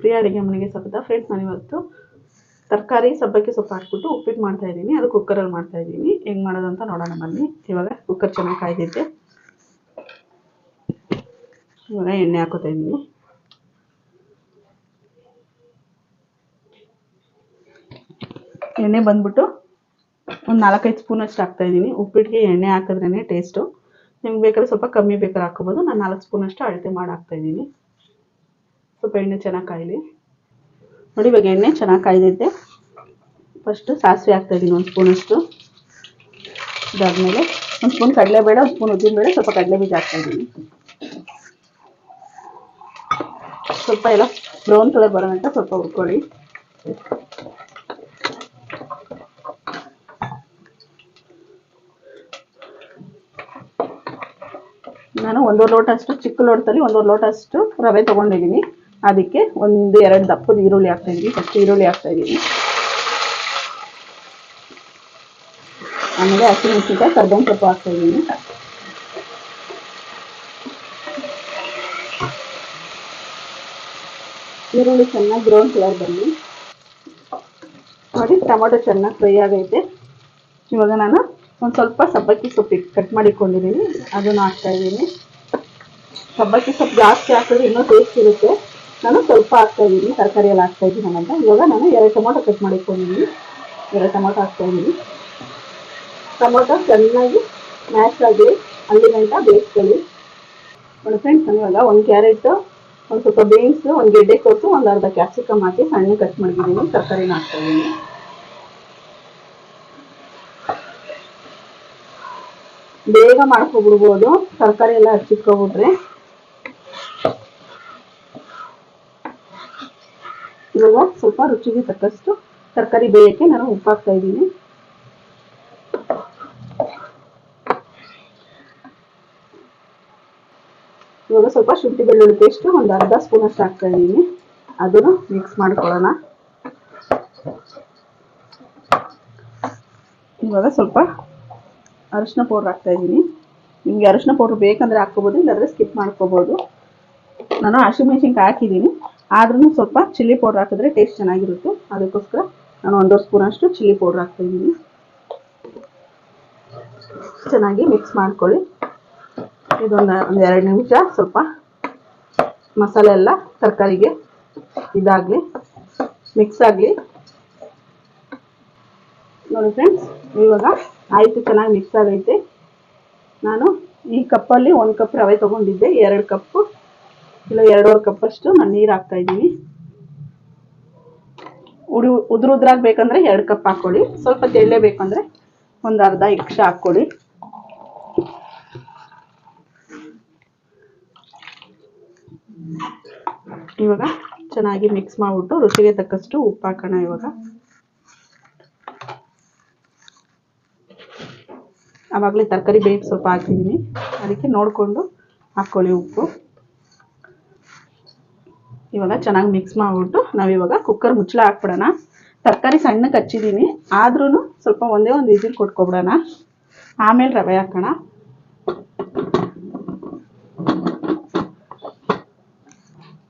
ಪ್ರಿಯ ಅಡುಗೆ ಮನೆಗೆ ಸ್ವಾಗತ. ಫ್ರೆಂಡ್ಸ್ ನಾನಿವತ್ತು ತರಕಾರಿ ಸಬ್ಬಕ್ಕಿ ಸೊಪ್ಪು ಹಾಕ್ಬಿಟ್ಟು ಉಪ್ಪಿಟ್ಟು ಮಾಡ್ತಾ ಇದ್ದೀನಿ. ಅದು ಕುಕ್ಕರಲ್ಲಿ ಮಾಡ್ತಾ ಇದ್ದೀನಿ. ಹೆಂಗೆ ಮಾಡೋದು ಅಂತ ನೋಡೋಣ ಬನ್ನಿ. ಇವಾಗ ಕುಕ್ಕರ್ ಚೆನ್ನಾಗಿ ಕಾಯ್ದಿದ್ದೆ ಇವಾಗ ಎಣ್ಣೆ ಹಾಕೋತಾ ಇದ್ದೀನಿ. ಎಣ್ಣೆ ಬಂದ್ಬಿಟ್ಟು ಒಂದು ನಾಲ್ಕೈದು ಸ್ಪೂನ್ ಅಷ್ಟು ಹಾಕ್ತಾ ಇದ್ದೀನಿ. ಉಪ್ಪಿಟ್ಟಿಗೆ ಎಣ್ಣೆ ಹಾಕಿದ್ರೇ ಟೇಸ್ಟು ನಿಮ್ಗೆ ಬೇಕಾದ್ರೆ ಸ್ವಲ್ಪ ಕಮ್ಮಿ ಬೇಕಾದ್ರೆ ಹಾಕೋಬೋದು ನಾನು ನಾಲ್ಕು ಸ್ಪೂನ್ ಅಷ್ಟು ಅಳತೆ ಮಾಡಿ ಹಾಕ್ತಾ ಇದ್ದೀನಿ. ಸ್ವಲ್ಪ ಎಣ್ಣೆ ಚೆನ್ನಾಗಿ ಕಾಯಲಿ. ನೋಡಿ, ಇವಾಗ ಎಣ್ಣೆ ಚೆನ್ನಾಗಿ ಕಾಯ್ದೈತೆ ಫಸ್ಟು ಸಾಸಿವೆ ಹಾಕ್ತಾಯಿದ್ದೀನಿ ಒಂದು ಸ್ಪೂನಷ್ಟು ಇದಾದಮೇಲೆ ಒಂದು ಸ್ಪೂನ್ ಕಡಲೆಬೇಳೆ ಒಂದು ಸ್ಪೂನ್ ಉದ್ದಿನಬೇಳೆ ಸ್ವಲ್ಪ ಕಡಲೆ ಬೀಜ ಹಾಕ್ತಾಯಿದ್ದೀನಿ ಸ್ವಲ್ಪ ಎಲ್ಲ ಬ್ರೌನ್ ಕಲರ್ ಬರೋಂತ ಸ್ವಲ್ಪ ಹುರ್ಕೊಳ್ಳಿ. ನಾನು ಒಂದೂವರೆ ಲೋಟ ಅಷ್ಟು, ಚಿಕ್ಕ ಲೋಟದಲ್ಲಿ ಒಂದೂವರೆ ಲೋಟ ಅಷ್ಟು ರವೆ ತೊಗೊಂಡಿದ್ದೀನಿ ಅದಕ್ಕೆ ಒಂದು ಎರಡು ದಪ್ಪದ ಈರುಳ್ಳಿ ಹಾಕ್ತಾ ಇದ್ದೀನಿ ಫಸ್ಟ್ ಈರುಳ್ಳಿ ಹಾಕ್ತಾ ಇದ್ದೀನಿ ಆಮೇಲೆ ಹಸಿಮೆಣಸಿನ್ಕಾಯಿ ಕರ್ಬೇವಿನ ಸೊಪ್ಪು ಹಾಕ್ತಾ ಇದ್ದೀನಿ ಈರುಳ್ಳಿ ಚೆನ್ನಾಗಿ ಬ್ರೌನ್ ಕಲರ್ ಬನ್ನಿ. ನೋಡಿ, ಟೊಮೊಟೊ ಚೆನ್ನಾಗಿ ಫ್ರೈ ಆಗೈತೆ. ಇವಾಗ ನಾನು ಒಂದು ಸ್ವಲ್ಪ ಸಬ್ಬಕ್ಕಿ ಸೊಪ್ಪು ಕಟ್ ಮಾಡಿಕೊಂಡಿದ್ದೀನಿ ಅದನ್ನು ಹಾಕ್ತಾಯಿದ್ದೀನಿ ಸಬ್ಬಕ್ಕಿ ಸೊಪ್ಪು ಜಾಸ್ತಿ ಹಾಕಿದ್ರೆ ಇನ್ನೂ ಟೇಸ್ಟ್ ಇರುತ್ತೆ. ನಾನು ಸ್ವಲ್ಪ ಹಾಕ್ತಾ ಇದ್ದೀನಿ, ತರಕಾರಿ ಎಲ್ಲ ಹಾಕ್ತಾಯಿದ್ದೀನಿ ಅಂತ ಇವಾಗ ನಾನು ಎರಡು ಟೊಮೊಟೊ ಕಟ್ ಮಾಡಿಕೊಂಡಿದ್ದೀನಿ. ಎರಡು ಟೊಮೊಟೊ ಹಾಕ್ತಾಯಿದ್ದೀನಿ ಟೊಮೊಟೊ ಚೆನ್ನಾಗಿ ಮ್ಯಾಶ್ ಆಗಿ ಅಲ್ಲಿ ಗಂಟ ಬೇಯಿಸ್ಕೊಳ್ಳಿ. ನೋಡಿ ಫ್ರೆಂಡ್ಸ್ ಇವಾಗ ಒಂದು ಕ್ಯಾರೆಟು ಒಂದು ಸ್ವಲ್ಪ ಬೀನ್ಸು ಒಂದು ಗೆಡ್ಡೆ ಕೊಟ್ಟು ಒಂದು ಅರ್ಧ ಕ್ಯಾಪ್ಸಿಕಮ್ ಹಾಕಿ ಸಣ್ಣ ಕಟ್ ಮಾಡಿದ್ದೀನಿ, ತರಕಾರಿನ ಹಾಕ್ತಾಯಿದ್ದೀನಿ ಬೇಗ ಮಾಡ್ಕೊಬಿಡ್ಬೋದು. ತರಕಾರಿ ಎಲ್ಲ ಹಚ್ಚಿಟ್ಕೊಬಿಟ್ರೆ ಇವಾಗ ಸ್ವಲ್ಪ ರುಚಿಗೆ ತಕ್ಕಷ್ಟು ತರಕಾರಿ ಬೇಯಕ್ಕೆ ನಾನು ಉಪ್ಪು ಹಾಕ್ತಾ ಇದ್ದೀನಿ ಇವಾಗ ಸ್ವಲ್ಪ ಶುಂಠಿ ಬೆಳ್ಳುಳ್ಳಿ ಪೇಸ್ಟ್ ಒಂದು ಅರ್ಧ ಸ್ಪೂನ್ ಅಷ್ಟು ಹಾಕ್ತಾ ಇದ್ದೀನಿ ಅದನ್ನು ಮಿಕ್ಸ್ ಮಾಡ್ಕೊಳ್ಳೋಣ ಇವಾಗ ಸ್ವಲ್ಪ ಅರಿಶಿನ ಪೌಡ್ರ್ ಹಾಕ್ತಾ ಇದ್ದೀನಿ ನಿಮಗೆ ಅರಿಶಿನ ಪೌಡ್ರ್ ಬೇಕಂದ್ರೆ ಹಾಕ್ಕೋಬೋದು ಇಲ್ಲಾಂದ್ರೆ ಸ್ಕಿಪ್ ಮಾಡ್ಕೋಬೋದು ನಾನು ಹಸಿಮೆಣ್ಸಿನ್ಕಾಯಿ ಹಾಕಿದ್ದೀನಿ ಆದ್ರೂ ಸ್ವಲ್ಪ ಚಿಲ್ಲಿ ಪೌಡ್ರ್ ಹಾಕಿದ್ರೆ ಟೇಸ್ಟ್ ಚೆನ್ನಾಗಿರುತ್ತೆ. ಅದಕ್ಕೋಸ್ಕರ ನಾನು ಒಂದೂವರೆ ಸ್ಪೂನ್ ಅಷ್ಟು ಚಿಲ್ಲಿ ಪೌಡ್ರ್ ಹಾಕ್ತಾ ಇದ್ದೀನಿ. ಚೆನ್ನಾಗಿ ಮಿಕ್ಸ್ ಮಾಡ್ಕೊಳ್ಳಿ. ಇದೊಂದು ಒಂದು ಎರಡು ನಿಮಿಷ ಸ್ವಲ್ಪ ಮಸಾಲೆ ಎಲ್ಲ ತರಕಾರಿಗೆ ಇದಾಗಲಿ ಮಿಕ್ಸ್ ಆಗಲಿ. ನೋಡಿ ಫ್ರೆಂಡ್ಸ್ ಇವಾಗ ಆಯಿತು, ಚೆನ್ನಾಗಿ ಮಿಕ್ಸ್ ಆಗೈತೆ. ನಾನು ಈ ಕಪ್ಪಲ್ಲಿ ಒಂದು ಕಪ್ ರವೆ ತೊಗೊಂಡಿದ್ದೆ, ಎರಡು ಕಪ್ಪು ಇಲ್ಲ, ಎರಡೂವರೆ ಕಪ್ಪಷ್ಟು ನಾನು ನೀರು ಹಾಕ್ತಾ ಇದ್ದೀನಿ. ಉಡು, ಉದುರು ಉದ್ರಾಗ ಬೇಕಂದರೆ ಎರಡು ಕಪ್ ಹಾಕ್ಕೊಳ್ಳಿ ಸ್ವಲ್ಪ ತೆಳ್ಳೆ ಬೇಕಂದ್ರೆ ಒಂದು ಅರ್ಧ ಎಕ್ಸ್ಟ್ರಾ ಹಾಕ್ಕೊಳ್ಳಿ ಇವಾಗ ಚೆನ್ನಾಗಿ ಮಿಕ್ಸ್ ಮಾಡಿಬಿಟ್ಟು ರುಚಿಗೆ ತಕ್ಕಷ್ಟು ಉಪ್ಪು ಹಾಕೋಣ ಇವಾಗ. ಆವಾಗಲೇ ತರಕಾರಿ ಬೇಯಿಸಿ ಸ್ವಲ್ಪ ಹಾಕಿದ್ದೀನಿ ಅದಕ್ಕೆ ನೋಡಿಕೊಂಡು ಹಾಕ್ಕೊಳ್ಳಿ ಉಪ್ಪು. ಇವಾಗ ಚೆನ್ನಾಗಿ ಮಿಕ್ಸ್ ಮಾಡಿಬಿಟ್ಟು ನಾವಿವಾಗ ಕುಕ್ಕರ್ ಮುಚ್ಚಳ ಹಾಕ್ಬಿಡೋಣ. ತರಕಾರಿ ಸಣ್ಣಕ್ಕೆ ಹಚ್ಚಿದ್ದೀನಿ ಆದ್ರೂ ಸ್ವಲ್ಪ ಒಂದೇ ಒಂದು ವಿಸಿಲ್ ಕೊಟ್ಕೊಬಿಡೋಣ. ಆಮೇಲೆ ರವೆ ಹಾಕೋಣ.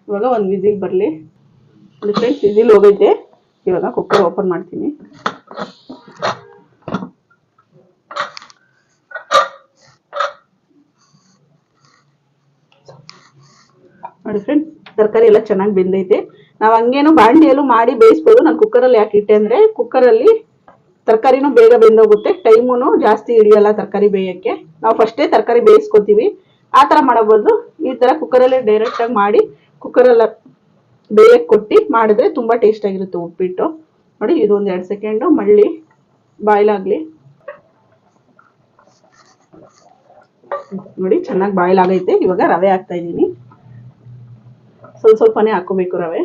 ಇವಾಗ ಒಂದು ವಿಸಿಲ್ ಬರಲಿ. ಫ್ರೆಂಡ್ಸ್ ವಿಸಿಲ್ ಹೋಗೈತೆ. ಇವಾಗ ಕುಕ್ಕರ್ ಓಪನ್ ಮಾಡ್ತೀನಿ. ನೋಡಿ ಫ್ರೆಂಡ್ಸ್ ತರಕಾರಿ ಎಲ್ಲ ಚೆನ್ನಾಗಿ ಬೆಂದೈತೆ. ನಾವು ಹಂಗೇನು ಬಾಂಡಿಯಲ್ಲೂ ಮಾಡಿ ಬೇಯಿಸ್ಬೋದು. ನಾನು ಕುಕ್ಕರಲ್ಲಿ ಯಾಕೆ ಇಟ್ಟೆ ಅಂದರೆ ಕುಕ್ಕರಲ್ಲಿ ತರಕಾರಿನೂ ಬೇಗ ಬೆಂದೋಗುತ್ತೆ. ಟೈಮೂ ಜಾಸ್ತಿ ಹಿಡಿಯಲ್ಲ ತರಕಾರಿ ಬೇಯೋಕ್ಕೆ. ನಾವು ಫಸ್ಟೇ ತರಕಾರಿ ಬೇಯಿಸ್ಕೊತೀವಿ. ಆ ಥರ ಮಾಡೋ ಬದಲು ಈ ಥರ ಕುಕ್ಕರಲ್ಲೇ ಡೈರೆಕ್ಟಾಗಿ ಮಾಡಿ ಕುಕ್ಕರೆಲ್ಲ ಬೇಯಕ್ಕೆ ಕೊಟ್ಟು ಮಾಡಿದ್ರೆ ತುಂಬ ಟೇಸ್ಟಾಗಿರುತ್ತೆ ಉಪ್ಪಿಟ್ಟು. ನೋಡಿ, ಇದೊಂದು ಎರಡು ಸೆಕೆಂಡು ಮಳ್ಳಿ ಬಾಯ್ಲಾಗಲಿ. ನೋಡಿ, ಚೆನ್ನಾಗಿ ಬಾಯ್ಲ್ ಆಗೈತೆ ಇವಾಗ ರವೆ ಹಾಕ್ತಾ ಇದ್ದೀನಿ. ಸ್ವಲ್ಪ ಸ್ವಲ್ಪನೇ ಹಾಕೋಬೇಕು ರವೆ.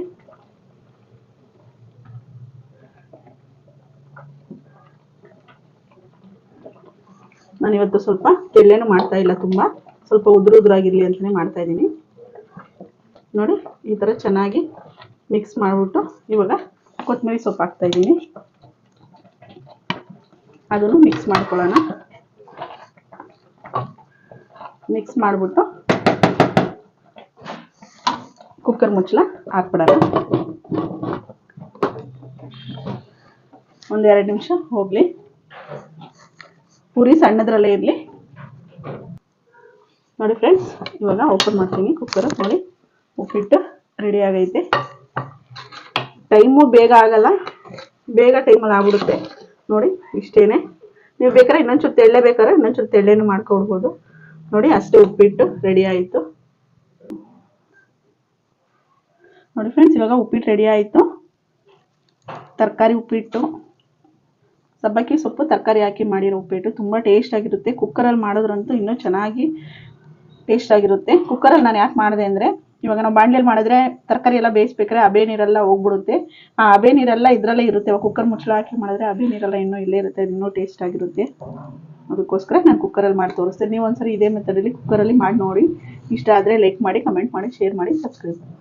ನಾನಿವತ್ತು ಸ್ವಲ್ಪ ತೆಳ್ಳೆನೂ ಮಾಡ್ತಾ ಇಲ್ಲ ತುಂಬ. ಸ್ವಲ್ಪ ಉದುರು ಉದುರಾಗಿರ್ಲಿ ಅಂತಲೇ ಮಾಡ್ತಾ ಇದ್ದೀನಿ. ನೋಡಿ, ಈ ಥರ ಚೆನ್ನಾಗಿ ಮಿಕ್ಸ್ ಮಾಡಿಬಿಟ್ಟು ಇವಾಗ ಕೊತ್ತಂಬರಿ ಸೊಪ್ಪು ಹಾಕ್ತಾ ಇದ್ದೀನಿ. ಅದನ್ನು ಮಿಕ್ಸ್ ಮಾಡ್ಕೊಳ್ಳೋಣ. ಮಿಕ್ಸ್ ಮಾಡಿಬಿಟ್ಟು ಕುಕ್ಕರ್ ಮುಚ್ಚಲ ಹಾಕ್ಬಿಡೋಣ ಒಂದೆರಡು ನಿಮಿಷ, ಹೋಗಲಿ. ಪೂರಿ ಸಣ್ಣದ್ರಲ್ಲೇ ಇರಲಿ. ನೋಡಿ ಫ್ರೆಂಡ್ಸ್ ಇವಾಗ ಓಪನ್ ಮಾಡ್ತೀನಿ ಕುಕ್ಕರ್, ನೋಡಿ. ಉಪ್ಪಿಟ್ಟು ರೆಡಿ ಆಗೈತೆ. ಟೈಮು ಬೇಗ ಆಗಲ್ಲ. ಬೇಗ ಟೈಮಲ್ಲಿ ಆಗ್ಬಿಡುತ್ತೆ. ನೋಡಿ, ಇಷ್ಟೇನೆ. ನೀವು ಬೇಕಾದ್ರೆ ಇನ್ನೊಂಚೂರು ತೆಳ್ಳೆ ಬೇಕಾದ್ರೆ ಇನ್ನೊಂದು ಚೂರು ತೆಳ್ಳೆನೂ ಮಾಡ್ಕೊಡ್ಬೋದು. ನೋಡಿ, ಅಷ್ಟೇ ಉಪ್ಪಿಟ್ಟು ರೆಡಿ ಆಯಿತು. ನೋಡಿ ಫ್ರೆಂಡ್ಸ್, ಇವಾಗ ಉಪ್ಪಿಟ್ಟು ರೆಡಿ ಆಯಿತು. ತರಕಾರಿ ಉಪ್ಪಿಟ್ಟು. ಸಬ್ಬಕ್ಕಿ ಸೊಪ್ಪು ತರಕಾರಿ ಹಾಕಿ ಮಾಡಿರೋ ಉಪ್ಪಿಟ್ಟು. ತುಂಬ ಟೇಸ್ಟ್ ಆಗಿರುತ್ತೆ. ಕುಕ್ಕರಲ್ಲಿ ಮಾಡಿದ್ರಂತೂ ಇನ್ನೂ ಚೆನ್ನಾಗಿ ಟೇಸ್ಟ್ ಆಗಿರುತ್ತೆ. ಕುಕ್ಕರಲ್ಲಿ ನಾನು ಯಾಕೆ ಮಾಡಿದೆ ಅಂದರೆ, ಇವಾಗ ನಾವು ಬಾಣಲೆಯಲ್ಲಿ ಮಾಡಿದ್ರೆ ತರಕಾರಿ ಎಲ್ಲ ಬೇಯಿಸ್ಬೇಕಾದ್ರೆ ಅಬೆ ನೀರೆಲ್ಲ ಹೋಗ್ಬಿಡುತ್ತೆ. ಆ ಅಬೆ ನೀರೆಲ್ಲ ಇದರಲ್ಲೇ ಇರುತ್ತೆ. ಇವಾಗ ಕುಕ್ಕರ್ ಮುಚ್ಚಳ ಹಾಕಿ ಮಾಡಿದ್ರೆ ಅಬೆ ನೀರೆಲ್ಲ ಇನ್ನೂ ಇಲ್ಲೇ ಇರುತ್ತೆ. ಇನ್ನೂ ಟೇಸ್ಟ್ ಆಗಿರುತ್ತೆ. ಅದಕ್ಕೋಸ್ಕರ ನಾನು ಕುಕ್ಕರಲ್ಲಿ ಮಾಡಿ ತೋರಿಸ್ತೇನೆ. ನೀವು ಒಂದ್ಸರಿ ಇದೇ ಮೆಥಡಲ್ಲಿ ಕುಕ್ಕರಲ್ಲಿ ಮಾಡಿ ನೋಡಿ. ಇಷ್ಟ ಆದರೆ ಲೈಕ್ ಮಾಡಿ ಕಮೆಂಟ್ ಮಾಡಿ ಶೇರ್ ಮಾಡಿ ಸಬ್ಸ್ಕ್ರೈಬ್ ಮಾಡಿ.